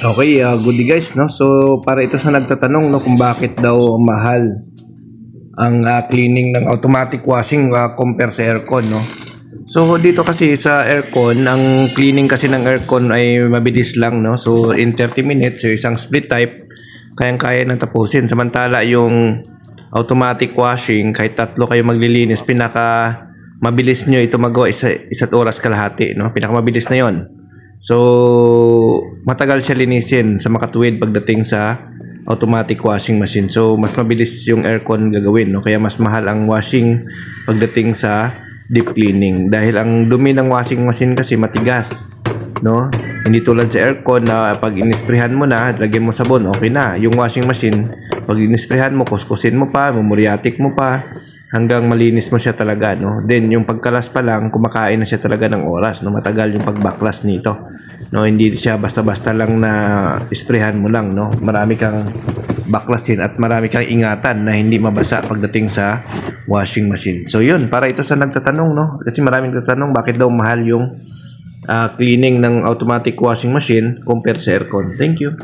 Okay, uh, good guys, no? So, para ito sa nagtatanong, no, kung bakit daw mahal ang ah, cleaning ng automatic washing ah, compare sa aircon, no? So, dito kasi sa aircon, ang cleaning kasi ng aircon ay mabilis lang, no? So, in 30 minutes, yung isang split type, kayang-kaya nang tapusin. Samantala, yung automatic washing, kahit tatlo kayo maglilinis, pinaka mabilis nyo ito magawa isa, isa't oras kalahati, no? Pinaka mabilis na yon. So, matagal siya linisin sa makatuwid pagdating sa automatic washing machine. So, mas mabilis yung aircon gagawin, no? Kaya mas mahal ang washing pagdating sa deep cleaning. Dahil ang dumi ng washing machine kasi matigas, no? Hindi tulad sa aircon na pag inisprehan mo na, lagyan mo sabon, okay na. Yung washing machine, pag inisprehan mo, kuskusin mo pa, mumuriatic mo pa, hanggang malinis mo siya talaga, no? Then, yung pagkalas pa lang, kumakain na siya talaga ng oras, no? Matagal yung pagbaklas nito. No, hindi siya basta-basta lang na isprehan mo lang, no? Marami kang baklasin at marami kang ingatan na hindi mabasa pagdating sa washing machine. So, yun, para ito sa nagtatanong, no? Kasi maraming nagtatanong bakit daw mahal yung ah, cleaning ng automatic washing machine compare sa aircon. Thank you.